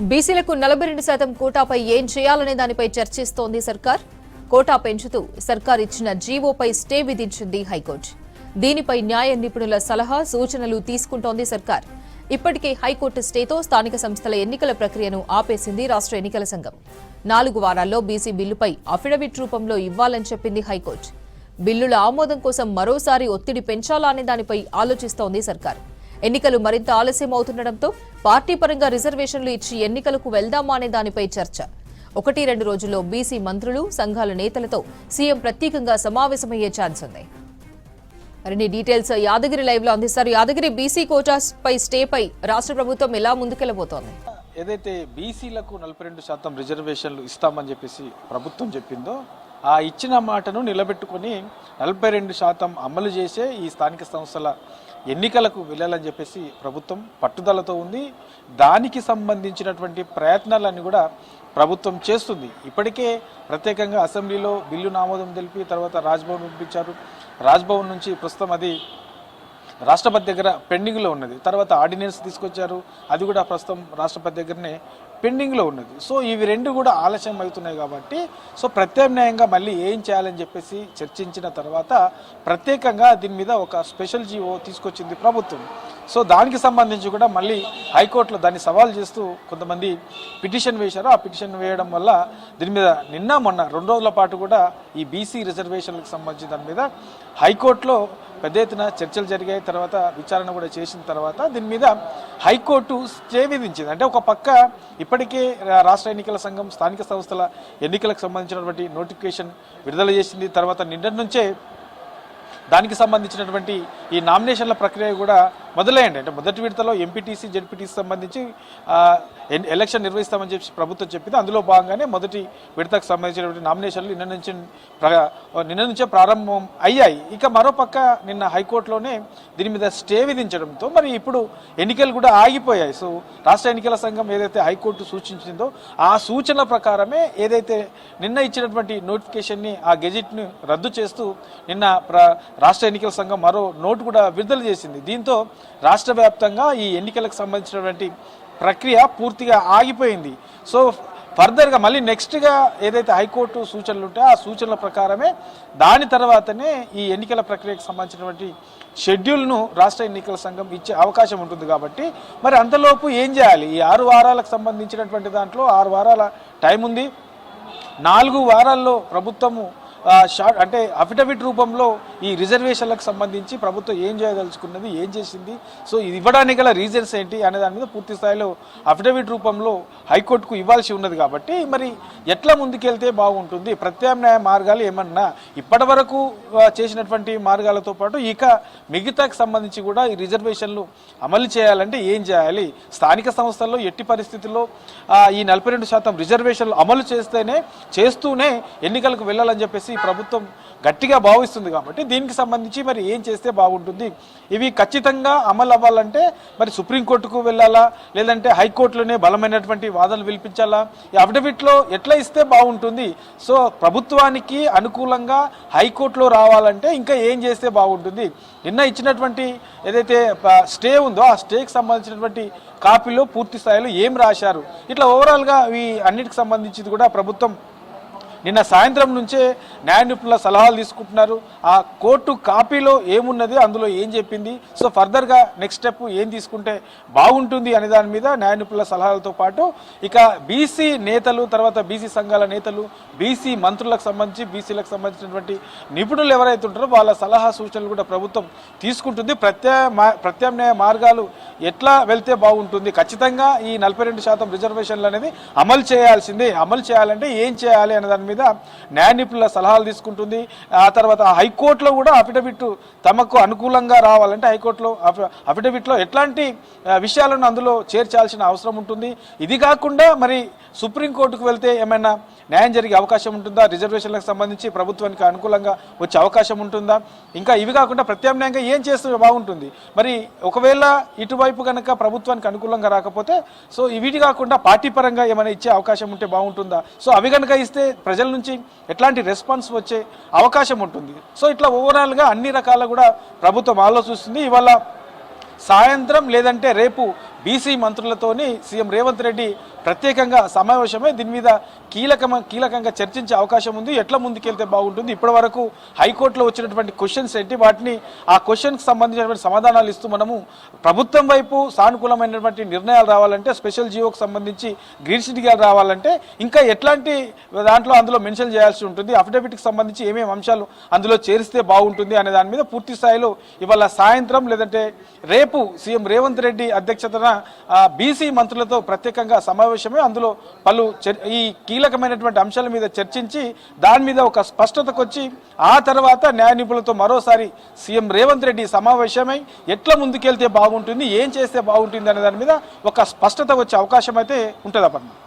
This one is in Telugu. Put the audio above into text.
బీసీలకు నలభై రెండు శాతం కోటాపై ఏం చేయాలనే దానిపై చర్చిస్తోంది సర్కార్. కోటా పెంచుతూ సర్కార్ ఇచ్చిన జీవోపై స్టే విధించింది హైకోర్టు. దీనిపై న్యాయ నిపుణుల సలహా సూచనలు తీసుకుంటోంది సర్కార్. ఇప్పటికే హైకోర్టు స్టేతో స్థానిక సంస్థల ఎన్నికల ప్రక్రియను ఆపేసింది రాష్ట్ర ఎన్నికల సంఘం. నాలుగు వారాల్లో బీసీ బిల్లుపై అఫిడవిట్ రూపంలో ఇవ్వాలని చెప్పింది హైకోర్టు. బిల్లుల ఆమోదం కోసం మరోసారి ఒత్తిడి పెంచాలా అనే దానిపై ఆలోచిస్తోంది సర్కార్. ఎన్నికలు మరింత ఆలస్యం అవుతుండటంతో పార్టీ పరంగా రిజర్వేషన్లు ఇచ్చి ఎన్నికలకు వెళ్దామా అనే దానిపై చర్చ. ఒకటి రెండు రోజుల్లో బీసీ మంత్రులు సంఘాల నేతలతో సీఎం ప్రత్యేకంగా సమావేశమయ్యే ఛాన్స్ ఉంది. మరిన్ని డీటెయిల్స్ యాదగిరి లైవ్లో అందిస్తారు. యాదగిరి బీసీ కోటాస్ పై స్టే పై రాష్ట్ర ప్రభుత్వం ఎలా ముందుకెళ్ళబోతోంది ఏదైతే బీసీలకు నలభై రెండు శాతం రిజర్వేషన్లు ఇస్తామని చెప్పేసి ప్రభుత్వం చెప్పిందో ఆ ఇచ్చిన మాటను నిలబెట్టుకొని నలభై రెండు శాతం అమలు చేసే ఈ స్థానిక సంస్థల ఎన్నికలకు వెళ్ళాలని చెప్పేసి ప్రభుత్వం పట్టుదలతో ఉంది. దానికి సంబంధించినటువంటి ప్రయత్నాలన్నీ కూడా ప్రభుత్వం చేస్తుంది. ఇప్పటికే ప్రత్యేకంగా అసెంబ్లీలో బిల్లు ఆమోదం తెలిపి తర్వాత రాజ్భవన్ పంపించారు రాజ్భవన్ నుంచి ప్రస్తుతం అది రాష్ట్రపతి దగ్గర పెండింగ్లో ఉన్నది. తర్వాత ఆర్డినెన్స్ తీసుకొచ్చారు. అది కూడా ప్రస్తుతం రాష్ట్రపతి దగ్గరనే పెండింగ్లో ఉన్నది. సో ఇవి రెండు కూడా ఆలస్యం అవుతున్నాయి కాబట్టి సో ప్రత్యామ్నాయంగా మళ్ళీ ఏం చేయాలని చెప్పేసి చర్చించిన తర్వాత ప్రత్యేకంగా దీని మీద ఒక స్పెషల్ జీవో తీసుకొచ్చింది ప్రభుత్వం. సో దానికి సంబంధించి కూడా మళ్ళీ హైకోర్టులో దాన్ని సవాల్ చేస్తూ కొంతమంది పిటిషన్ వేశారు. ఆ పిటిషన్ వేయడం వల్ల దీని మీద నిన్న మొన్న రెండు రోజుల పాటు కూడా ఈ బీసీ రిజర్వేషన్లకు సంబంధించిన దాని మీద హైకోర్టులో పెద్ద ఎత్తున చర్చలు జరిగాయి. తర్వాత విచారణ కూడా చేసిన తర్వాత దీని మీద హైకోర్టు స్టే విధించింది. అంటే ఒక పక్క ఇప్పటికే రాష్ట్ర ఎన్నికల సంఘం స్థానిక సంస్థల ఎన్నికలకు సంబంధించినటువంటి నోటిఫికేషన్ విడుదల చేసింది. తర్వాత నిన్నటి నుంచే దానికి సంబంధించినటువంటి ఈ నామినేషన్ల ప్రక్రియ కూడా మొదలైంది అంటే మొదటి విడతలో ఎంపీటీసీ జెడ్పీటీసీ సంబంధించి ఎన్- ఎలక్షన్ నిర్వహిస్తామని చెప్పి ప్రభుత్వం చెప్పింది. అందులో భాగంగానే మొదటి విడతకు సంబంధించినటువంటి నామినేషన్లు నిన్న నుంచి ప్ర- నిన్న నుంచే ప్రారంభం అయ్యాయి. ఇక మరోపక్క నిన్న హైకోర్టులోనే దీని మీద స్టే విధించడంతో మరి ఇప్పుడు ఎన్నికలు కూడా ఆగిపోయాయి. సో రాష్ట్ర ఎన్నికల సంఘం ఏదైతే హైకోర్టు సూచించిందో ఆ సూచనల ప్రకారమే ఏదైతే నిన్న ఇచ్చినటువంటి నోటిఫికేషన్ని ఆ గెజిట్ను రద్దు చేస్తూ నిన్న ప్ర రాష్ట్ర ఎన్నికల సంఘం మరో నోటు కూడా విడుదల చేసింది. దీంతో రాష్ట్ర వ్యాప్తంగా ఈ ఎన్నికలకు సంబంధించినటువంటి ప్రక్రియ పూర్తిగా ఆగిపోయింది. సో ఫర్దర్గా మళ్ళీ నెక్స్ట్గా ఏదైతే హైకోర్టు సూచనలు ఉంటాయో ఆ సూచనల ప్రకారమే దాని తర్వాతనే ఈ ఎన్నికల ప్రక్రియకు సంబంధించినటువంటి షెడ్యూల్ను రాష్ట్ర ఎన్నికల సంఘం ఇచ్చే అవకాశం ఉంటుంది కాబట్టి మరి అంతలోపు ఏం చేయాలి? ఈ ఆరు వారాలకు సంబంధించినటువంటి దాంట్లో ఆరు వారాల టైం ఉంది. నాలుగు వారాల్లో ప్రభుత్వము షార్ట్ అంటే అఫిడవిట్ రూపంలో ఈ రిజర్వేషన్లకు సంబంధించి ప్రభుత్వం ఏం చేయదలుచుకున్నది ఏం చేసింది సో ఇది ఇవ్వడానికి గల రీజన్స్ ఏంటి అనే దాని మీద పూర్తి స్థాయిలో అఫిడవిట్ రూపంలో హైకోర్టుకు ఇవ్వాల్సి ఉన్నది కాబట్టి మరి ఎట్లా ముందుకెళ్తే బాగుంటుంది? ప్రత్యామ్నాయ మార్గాలు ఏమన్నా ఇప్పటి వరకు చేసినటువంటి మార్గాలతో పాటు ఇక మిగతాకు సంబంధించి కూడా ఈ రిజర్వేషన్లు అమలు చేయాలంటే ఏం చేయాలి? స్థానిక సంస్థల్లో ఎట్టి పరిస్థితుల్లో ఈ నలభై రెండు శాతం రిజర్వేషన్లు అమలు చేస్తేనే చేస్తూనే ఎన్నికలకు వెళ్ళాలని చెప్పేసి ప్రభుత్వం గట్టిగా భావిస్తుంది కాబట్టి దీనికి సంబంధించి మరి ఏం చేస్తే బాగుంటుంది? ఇవి ఖచ్చితంగా అమలు అవ్వాలంటే మరి సుప్రీంకోర్టుకు వెళ్ళాలా? లేదంటే హైకోర్టులోనే బలమైనటువంటి వాదనలు వినిపించాలా? ఈ అఫిడవిట్లో ఎట్లా ఇస్తే బాగుంటుంది? సో ప్రభుత్వానికి అనుకూలంగా హైకోర్టులో రావాలంటే ఇంకా ఏం చేస్తే బాగుంటుంది? నిన్న ఇచ్చినటువంటి ఏదైతే స్టే ఉందో ఆ స్టేకి సంబంధించినటువంటి కాపీలో పూర్తి స్థాయిలో ఏం రాశారు? ఇట్లా ఓవరాల్గా ఈ అన్నిటికి సంబంధించింది కూడా ప్రభుత్వం నిన్న సాయంత్రం నుంచే న్యాయ నిపుణుల సలహాలు తీసుకుంటున్నారు. ఆ కోర్టు కాపీలో ఏమున్నది అందులో ఏం చెప్పింది? సో ఫర్దర్గా నెక్స్ట్ స్టెప్ ఏం తీసుకుంటే బాగుంటుంది అనే దాని మీద న్యాయ నిపుణుల సలహాలతో పాటు ఇక బీసీ నేతలు తర్వాత బీసీ సంఘాల నేతలు బీసీ మంత్రులకు సంబంధించి బీసీలకు సంబంధించినటువంటి నిపుణులు ఎవరైతే ఉంటారో వాళ్ళ సలహా సూచనలు కూడా ప్రభుత్వం తీసుకుంటుంది. ప్రత్యా ప్రత్యామ్నాయ మార్గాలు ఎట్లా వెళ్తే బాగుంటుంది? ఖచ్చితంగా ఈ నలభై రెండు శాతం రిజర్వేషన్లు అనేది అమలు చేయాల్సిందే. అమలు చేయాలంటే ఏం చేయాలి అనే దాని మీద న్యాయ నిపుణుల సలహాలు తీసుకుంటుంది. ఆ తర్వాత హైకోర్టులో కూడా అఫిడవిట్ తమకు అనుకూలంగా రావాలంటే హైకోర్టులో అఫి- అఫిడవిట్లో ఎట్లాంటి విషయాలను అందులో చేర్చాల్సిన అవసరం ఉంటుంది. ఇది కాకుండా మరి సుప్రీంకోర్టుకు వెళ్తే ఏమైనా న్యాయం జరిగే అవకాశం ఉంటుందా? రిజర్వేషన్లకు సంబంధించి ప్రభుత్వానికి అనుకూలంగా వచ్చే అవకాశం ఉంటుందా? ఇంకా ఇవి కాకుండా ప్రత్యామ్నాయంగా ఏం చేస్తే బాగుంటుంది? మరి ఒకవేళ ఇటువైపు కనుక ప్రభుత్వానికి అనుకూలంగా రాకపోతే సో ఇవి కాకుండా పార్టీ పరంగా ఏమైనా ఇచ్చే అవకాశం ఉంటే బాగుంటుందా? సో అవి కనుక ఇస్తే ప్రజల నుంచి ఎట్లాంటి రెస్పాన్స్ వచ్చే అవకాశం ఉంటుంది. సో ఇట్లా ఓవరాల్గా అన్ని రకాల కూడా ప్రభుత్వం ఆలోచిస్తుంది. ఇవాళ సాయంత్రం లేదంటే రేపు బీసీ మంత్రులతోని సీఎం రేవంత్ రెడ్డి ప్రత్యేకంగా సమావేశమై దీని మీద కీలకం కీలకంగా చర్చించే అవకాశం ఉంది. ఎట్లా ముందుకెళ్తే బాగుంటుంది? ఇప్పటి వరకు హైకోర్టులో వచ్చినటువంటి క్వశ్చన్స్ ఏంటి? వాటిని ఆ క్వశ్చన్కి సంబంధించినటువంటి సమాధానాలు ఇస్తూ మనము ప్రభుత్వం వైపు సానుకూలమైనటువంటి నిర్ణయాలు రావాలంటే స్పెషల్ జియోకి సంబంధించి గ్రీన్ సిటీగా రావాలంటే ఇంకా ఎట్లాంటి దాంట్లో అందులో మెన్షన్ చేయాల్సి ఉంటుంది. అఫిడవిట్కి సంబంధించి ఏమేమి అంశాలు అందులో చేరిస్తే బాగుంటుంది అనే దాని మీద పూర్తి స్థాయిలో ఇవాళ సాయంత్రం లేదంటే రేపు సీఎం రేవంత్ రెడ్డి అధ్యక్షతన బీసీ మంత్రులతో ప్రత్యేకంగా సమావేశమే అందులో పలు ఈ కీలకమైనటువంటి అంశాల మీద చర్చించి దాని మీద ఒక స్పష్టతకు వచ్చి ఆ తర్వాత న్యాయ నిపుణులతో మరోసారి సీఎం రేవంత్ రెడ్డి సమావేశమై ఎట్లా ముందుకెళ్తే బాగుంటుంది ఏం చేస్తే బాగుంటుంది అనే దాని మీద ఒక స్పష్టత వచ్చే అవకాశం అయితే ఉంటుంది అప్పటి